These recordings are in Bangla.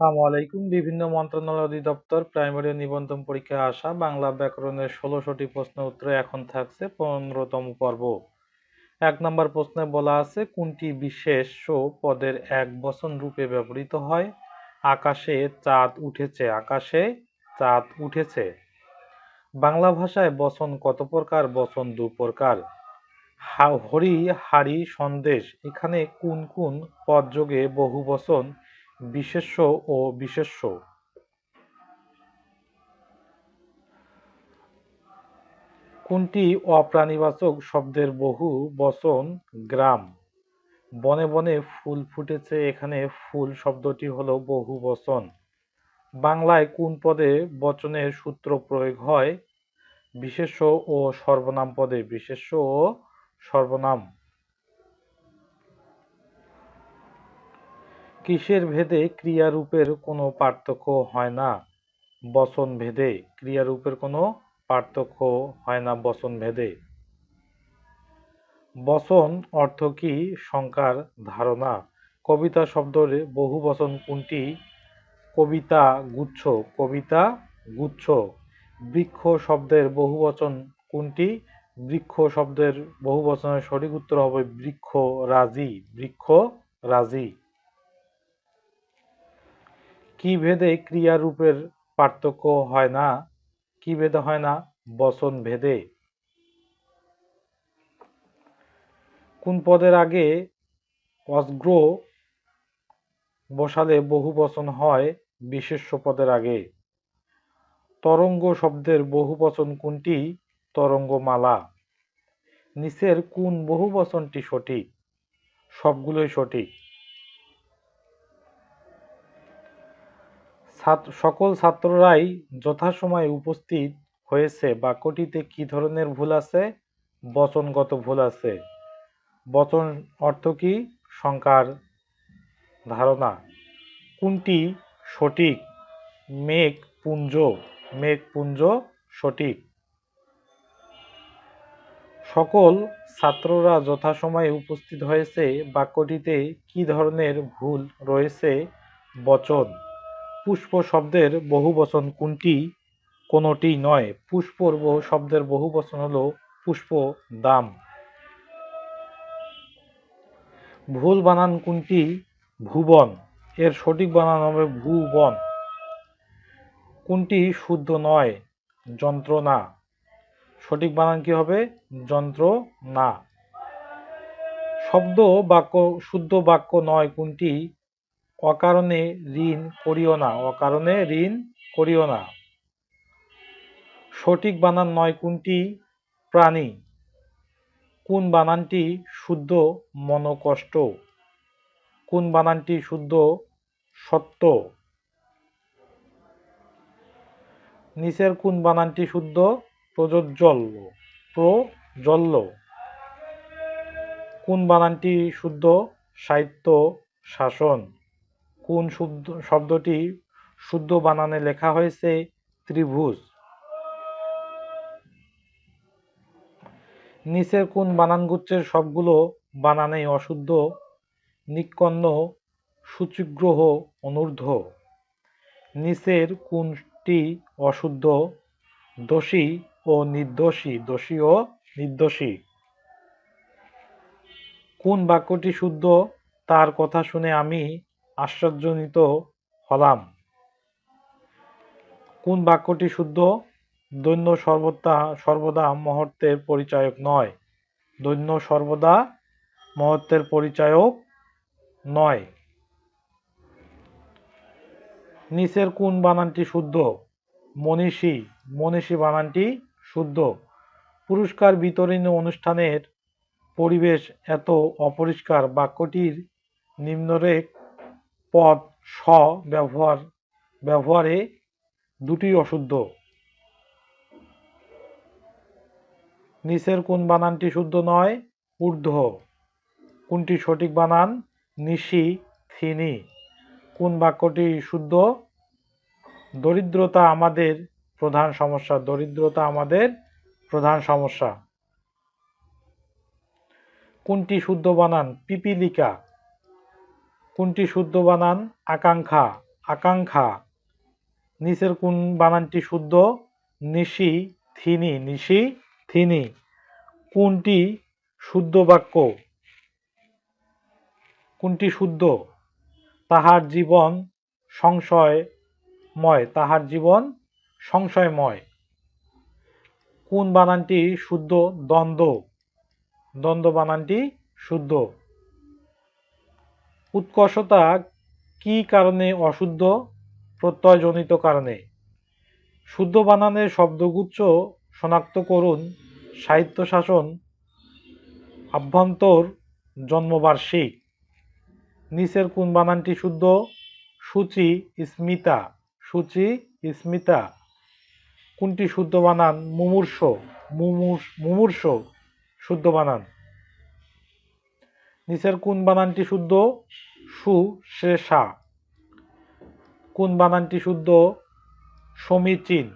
আলাইকুম। বিভিন্ন মন্ত্রণালয় অধিদপ্তর প্রাইমারি নিবন্ধন পরীক্ষায় আসা বাংলা ব্যাকরণের ষোলোশোটি প্রশ্ন উত্তরে এখন থাকছে পনেরোতম পর্ব। এক নম্বর প্রশ্নে বলা আছে, কোনটি বিশেষ্য পদের এক বচন রূপে ব্যবহৃত হয়? আকাশে চাঁদ উঠেছে, আকাশে চাঁদ উঠেছে। বাংলা ভাষায় বচন কত প্রকার, বচন দু প্রকার? হরি হাড়ি সন্দেশ, এখানে কোন কোন পদযোগে বহু বচন বিশেষ্য ও বিশেষ্য। কোনটি অপ্রাণীবাচক শব্দের বহু বচন? গ্রাম। বনে বনে ফুল ফুটেছে, এখানে ফুল শব্দটি হলো বহু বচন। বাংলায় কোন পদে বচনের সূত্র প্রয়োগ হয়? বিশেষ্য ও সর্বনাম পদে বিশেষ্য ও সর্বনাম। কিসের ভেদে ক্রিয়ারূপের কোনো পার্থক্য হয় না? বচন ভেদে ক্রিয়ারূপের কোনো পার্থক্য হয় না বচন ভেদে। বচন অর্থ কি? সংখ্যার ধারণা। কবিতা শব্দের বহু বচন কোনটি? কবিতা গুচ্ছ কবিতা গুচ্ছ। বৃক্ষ শব্দের বহু বচন কোনটি? বৃক্ষ শব্দের বহু বচনের সঠিক উত্তর হবে বৃক্ষ রাজি বৃক্ষ রাজি। কি ভেদে ক্রিয়ারূপের পার্থক্য হয় না? কি ভেদে হয় না? বচন ভেদে। কোন পদের আগে অস্গ্র বসালে বহু বচন হয় বিশেষ্য পদের আগে? তরঙ্গ শব্দের বহু বচন কোনটি? তরঙ্গমালা। নিচের কোন বহু বচনটি সঠিক? সবগুলোই সঠিক। ছাত্র সকল ছাত্ররাই যথাসময়ে উপস্থিত হয়েছে। বাক্যটিতে কি ধরনের ভুল আছে? বচনগত ভুল আছে। বচন অর্থ কি? সংখ্যার ধারণা। কোনটি সঠিক? মেঘ পুঞ্জ। মেঘ পুঞ্জ সঠিক। সকল ছাত্ররা যথাসময়ে উপস্থিত হয়েছে। বাক্যটিতে কি ধরনের ভুল রয়েছে? বচন। পুষ্প শব্দের বহু বচন কোনটি? কোনোটি নয়। পুষ্পর বহু শব্দের বহু বচন হলো পুষ্প দাম। ভুল বানান কোনটি? ভুবন। এর সঠিক বানান হবে ভুবন। কোনটি শুদ্ধ নয়? যন্ত্রণা। সঠিক বানান কি হবে? যন্ত্র না শব্দ বাক্য, শুদ্ধ বাক্য নয় কোনটি? অকারণে ঋণ করিও না, অকারণে ঋণ করিও না। সঠিক বানান নয় কোনটি? প্রাণী। কোন বানানটি শুদ্ধ মনকষ্ট? কোন বানানটি শুদ্ধ সত্য? নিচের কোন বানানটি শুদ্ধ প্রযোজ্জল্য প্রজল্য কোন বানানটি শুদ্ধ সাহিত্য শাসন? কোন শুদ্ধ, শব্দটি শুদ্ধ বানানে লেখা হয়েছে? ত্রিভুজ। নিচের কোন বানানগুচ্ছের সবগুলো বানানেই অশুদ্ধ নিকন্ন সূচিগ্রহ, অনূর্ধ্ব? নিচের কোনটি অশুদ্ধ, দোষী ও নির্দোষী? দোষী ও নির্দোষী। কোন বাক্যটি শুদ্ধ, তার কথা শুনে আমি আশ্চর্যজনিত হলাম। কোন বাক্যটি শুদ্ধ? দৈন্য সর্বদা সর্বদা মহত্বের পরিচায়ক নয়। দৈন্য সর্বদা মহত্বের পরিচায়ক নয়। নিচের কোন বানানটি শুদ্ধ? মনীষী মনীষী বানানটি শুদ্ধ। পুরস্কার বিতরণী অনুষ্ঠানের পরিবেশ এত অপরিষ্কার। বাক্যটির নিম্নরেখ পদ স ব্যবহার, ব্যবহারে দুটি অশুদ্ধ। নিচের কোন বানানটি শুদ্ধ নয়? ঊর্ধ্ব। কোনটি সঠিক বানান? নিশি থিনি কোন বাক্যটি শুদ্ধ? দরিদ্রতা আমাদের প্রধান সমস্যা। দরিদ্রতা আমাদের প্রধান সমস্যা। কোনটি শুদ্ধ বানান? পিপিলিকা। কোনটি শুদ্ধ বানান? আকাঙ্ক্ষা। আকাঙ্ক্ষা। নিচের কোন বানানটি শুদ্ধ? নিশি, থিনি। নিশি, থিনি। কোনটি শুদ্ধ বাক্য? কোনটি শুদ্ধ? তাহার জীবন সংশয়ময়। তাহার জীবন সংশয়ময়। কোন বানানটি শুদ্ধ? দ্বন্দ্ব। দ্বন্দ্ব বানানটি শুদ্ধ। উৎকর্ষতা কি কারণে অশুদ্ধ? প্রত্যয়জনিত কারণে। শুদ্ধ বানানের শব্দগুচ্ছ শনাক্ত করুন। সাহিত্য শাসন আভ্যন্তর, জন্মবার্ষিক। নিচের কোন বানানটি শুদ্ধ? সূচি, স্মিতা। সূচি, স্মিতা। কোনটি শুদ্ধ বানান? মুমূর্ষ মুমূর্ষ শুদ্ধ বানান। নিচের কোন বানানটি শুদ্ধ? সু শেষা কোন বানানটি শুদ্ধ? সমীচীন।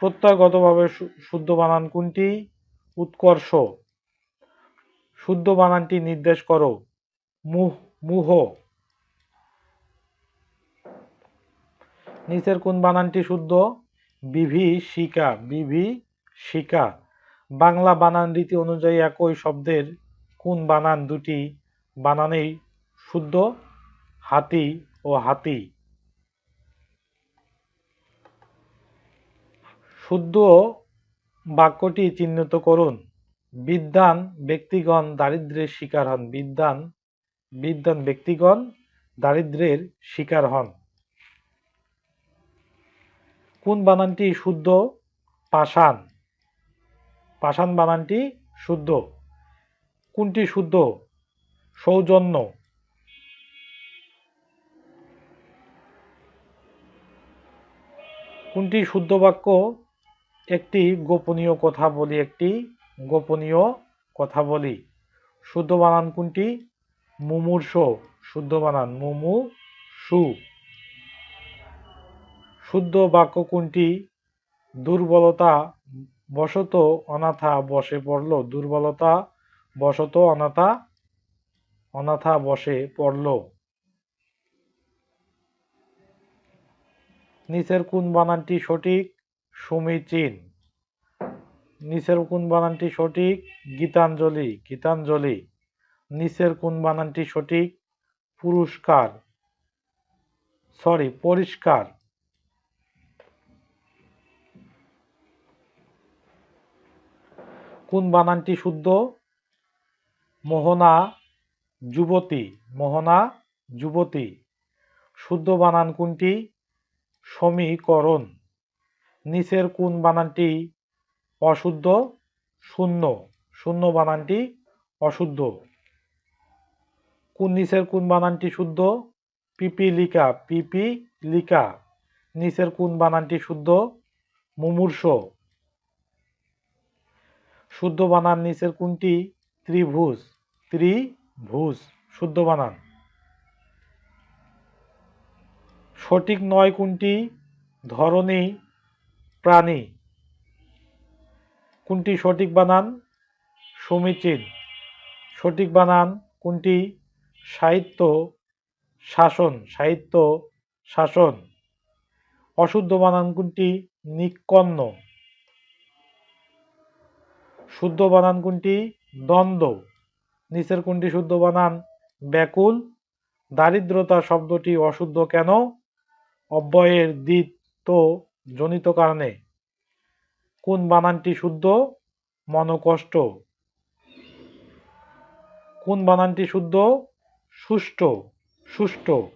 প্রত্যয়গতভাবে শুদ্ধ বানান কোনটি? উৎকর্ষ। শুদ্ধ বানানটি নির্দেশ করো। মুহ মুহ। নিচের কোন বানানটি শুদ্ধ? বিভীষিকা বিভীষিকা। বাংলা বানান রীতি অনুযায়ী একই শব্দের কোন বানান দুটি বানানেই শুদ্ধ হাতি ও হাতি। শুদ্ধ বাক্যটি চিহ্নিত করুন। বিদ্যান ব্যক্তিগণ দারিদ্র্যের শিকার হন। বিদ্যান বিদ্যান ব্যক্তিগণ দারিদ্র্যের শিকার হন। কোন বানানটি শুদ্ধ পাষাণ। পাষাণ বানানটি শুদ্ধ। কোনটি শুদ্ধ? সৌজন্য। কোনটি শুদ্ধ বাক্য? একটি গোপনীয় কথা বলি, একটি গোপনীয় কথা বলি। শুদ্ধ বানান কোনটি? মুমূর্ষ। শুদ্ধ বানান মুমু সু শুদ্ধ বাক্য কোনটি? দুর্বলতা বশত অনাথা বসে পড়ল, দুর্বলতা বশত অনাথা অনাথা বসে পড়ল। নিচের কোন বানানটি সঠিক? সমীচীন। নিচের কোন বানানটি সঠিক? গীতাঞ্জলি গীতাঞ্জলি। নিচের কোন বানানটি সঠিক? পুরস্কার। সরি, পরিষ্কার। কোন বানানটি শুদ্ধ? মোহনা যুবতী মোহনা যুবতী। শুদ্ধ বানান কোনটি? সমীকরণ। নিচের কোন বানানটি অশুদ্ধ? শূন্য। শূন্য বানানটি অশুদ্ধ। কোন নিচের কোন বানানটি শুদ্ধ? পিপিলিকা পিপিলিকা। নিচের কোন বানানটি শুদ্ধ? মুমূর্ষ। শুদ্ধ বানান নিচের কোনটি? ত্রিভুজ। ত্রিভুজ, শুদ্ধ বানান। সঠিক নয় কোনটি? ধরনী প্রাণী। কোনটি সঠিক বানান? সমীচীন। সঠিক বানান কোনটি? সাহিত্য, শাসন সাহিত্য, শাসন। অশুদ্ধ বানান কোনটি? নিকন্ন শুদ্ধ বানান কোনটি? দ্বন্দ্ব। নিচের কোনটি শুদ্ধ বানান ব্যাকুল। দারিদ্রতা শব্দটি অশুদ্ধ কেন? অব্যয়ের দ্বিত্ব জনিত কারণে। কোন বানানটি শুদ্ধ? মনকষ্ট। কোন বানানটি শুদ্ধ? সুষ্ঠু। সুষ্ঠু।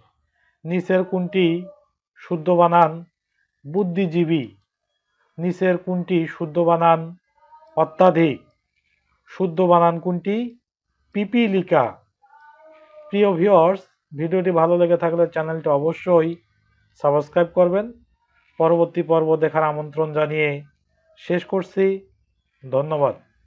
নিচের কোনটি শুদ্ধ বানান বুদ্ধিজীবী। নিচের কোনটি শুদ্ধ বানান অত্যাধিক। শুদ্ধ বানান কোনটি? পিপিলিকা প্রিয় ভিউয়ার্স ভিডিওটি ভালো লেগে থাকলে চ্যানেলটি অবশ্যই সাবস্ক্রাইব করবেন। পরবর্তী পর্ব দেখার আমন্ত্রণ জানিয়ে শেষ করছি। ধন্যবাদ।